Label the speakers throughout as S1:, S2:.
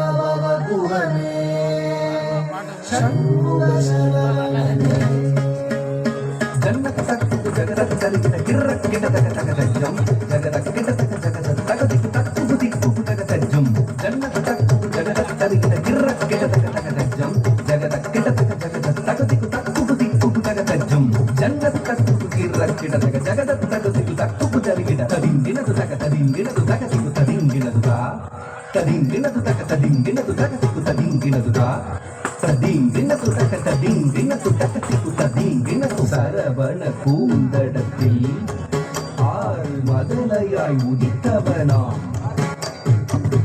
S1: சரவணபவகுகனே சண்முக சரவணனே
S2: தக்கு கிர்ரக் கிடதக ஜகத தகதிக்கு தக்கு தரிகிட ததிங்கினது தக ததிங்கினது தகதிக்கு ததிங்கினது தா. ததிங்கினது தக ததிங்கினது தகதிக்கு ததிங்கினது தா. ததிங்கினது தக ததிங்கினது தகதிக்கு சரவண பூந்தடத்தில் ஆறு மதலையாய் உதித்தவனாம்.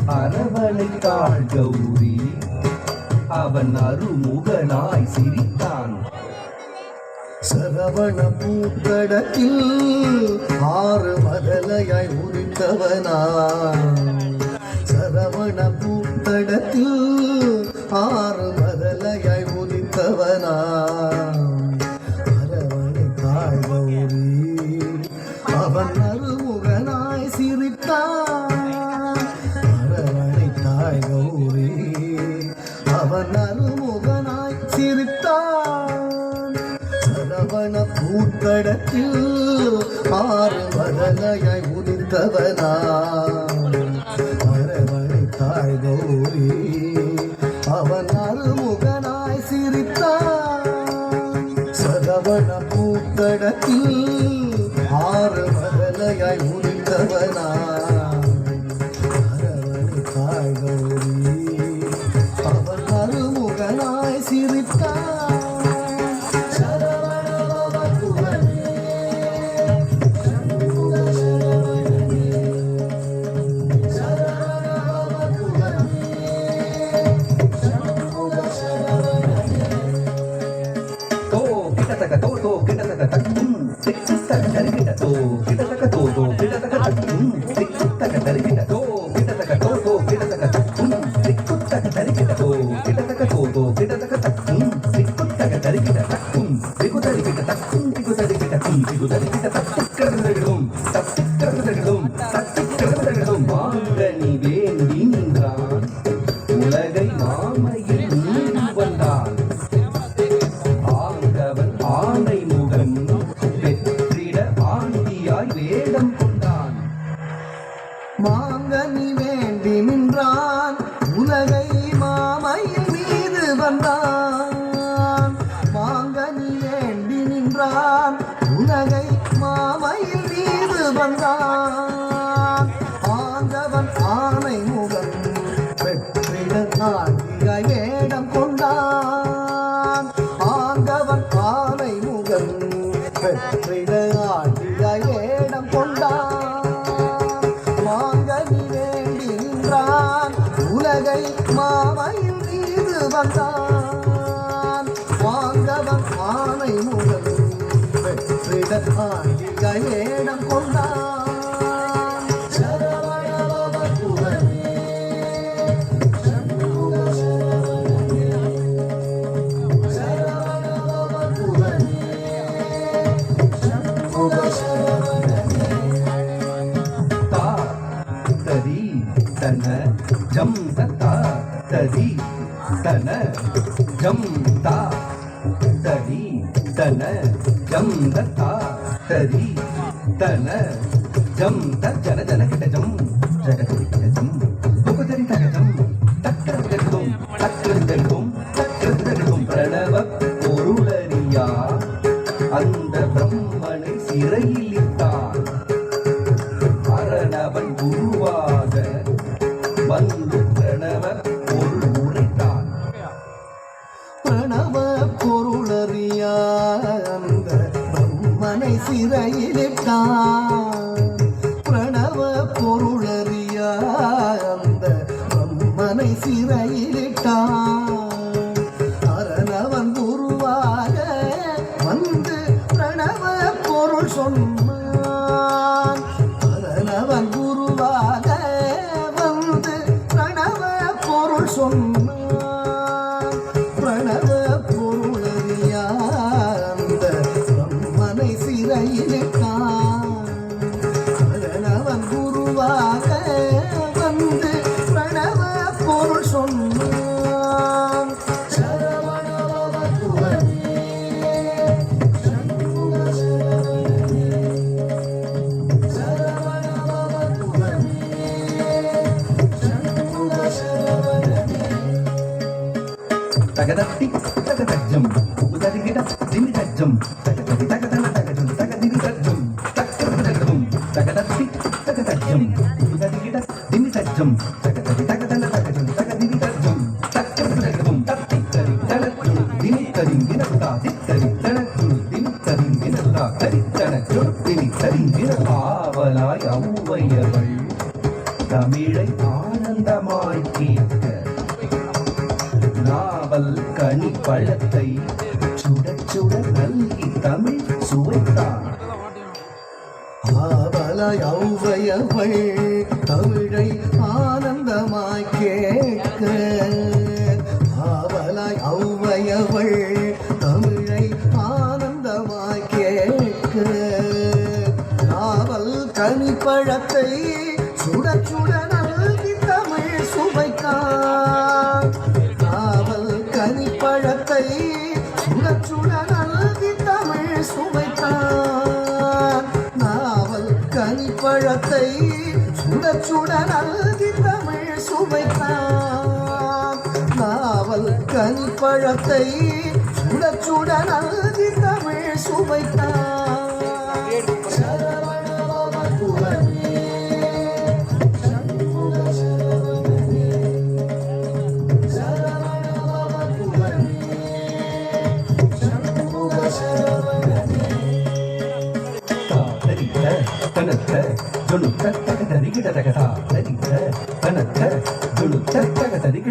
S2: அரவணைக்காள் கௌரி அவன் அருமுகனாய் சிரித்தான்.
S1: சரவண பூக்கடத்தில் ஆறு மதலையாய் உரித்தவனா சரவண பூக்கடத்தில் ஆ சரவண பூத்தடத்தில் ஆறு மதலையாய் உதித்தவனா அரவணை தாய் கௌரி அவன் அருமுகனாய் சிரித்தான். சதவன பூத்தடத்தில் ஆறு மதலையாய் உதித்தவனா
S2: தருகிட கும் திகு தருகிட தத்துக்கிறதும் தத்துக்கிறதும் நீ வேண்டி நின்றான் உலகை மாமையில் வந்தான் ஆண்டவன் ஆணை முகன் பெற்றிட ஆண்டியாய் வேடம் கொண்டான்
S1: மாங்கனி வேண்டி நின்றான்
S2: தா தரி தன ஜம் தா தரி தன ஜம் தா தரி தன ஜம் தா தரி தன ஜம் த ஜன ஜன கிட்ட ஜம் ஜகதி பிரம்மனை
S1: சிறையிலிட்டான் பிரணவ பொருளறியா அந்த பிரம்மனை சிறையிலிட்டான்.
S2: ஆனந்தமாய் கேட்க நாவல் கனி பழத்தை சுட சுட நல்கி தமிழ் சுவைத்தான்.
S1: ஆவலாய் ஔவையவள் தமிழை ஆனந்தமாய் கேட்க. ஆவலாய் ஔவையவள் தமிழை ஆனந்தமாய் கேட்க. நாவல் கனி பழத்தை பழத்தை சுட சுட நல்கி தமிழ் சுவைத்தான். நாவல் கனிப்பழத்தை சுட சுட நல்கி தமிழ் சுவைத்தான்.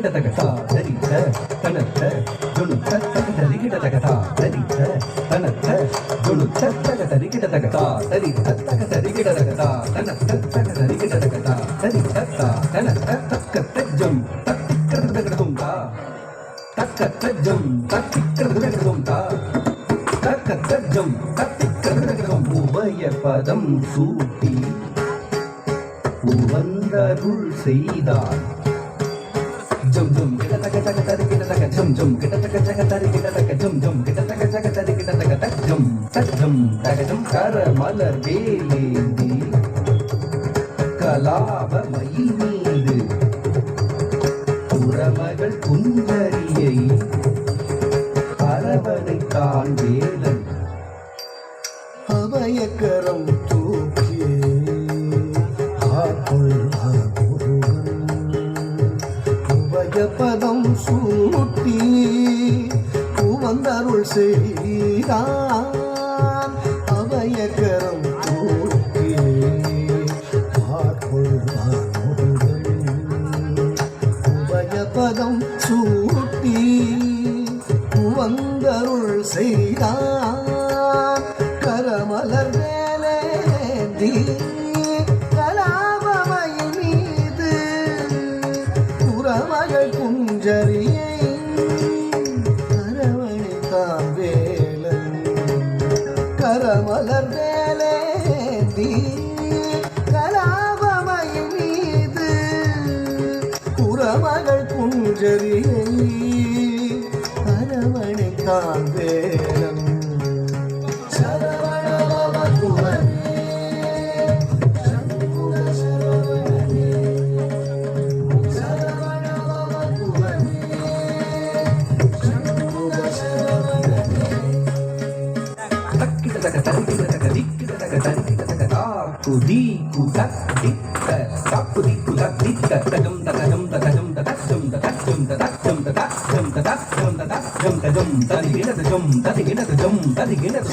S2: தகதரிகிட தகதா தரித்த தனத்த ஜொலுத்த தகதரிகிட தகதா தரித்த தனத்த ஜொலுத்த தகதரிகிட தகதா தரித்த தகதரிகிட தகதா தனத்த தகதரிகிட தகதா தரித்த தனத்த தக்க தஜ்ஜம் தத்திக்கிறது தகதும் தா தக்க தஜ்ஜம் தத்திக்கிறது தகதும் தா தக்கத்தஜம் தத்திக்கரகம் உபய பதம் சூட்டி உவந்தருள் செய்தார். ஜம் ஜம் கிட்ட தக தக தரி கிட்ட தக ஜம் ஜம் கிட்ட தக ஜக தரி கிட்ட தக ஜம் ஜம் கிட்ட தக ஜக தரி கிட தக ஜம் தஜம் தகஜம் கர மலர் வேலேந்தி கலாப மயில் மீது புறமகள் குஞ்சரியை அரவணைத்தான் வேலன்
S1: அபயக்கரம் தூக்க பதம் சூட்டி உவந்தருள் செய்தான். அபயக்கரம் புறமகள் குஞ்சரியை அரவணைத்தான் வேலன் சரவணபவகுவனே, சண்முக சரவணனே, గం దది గిడద గం దది గిడద గం దది గిడద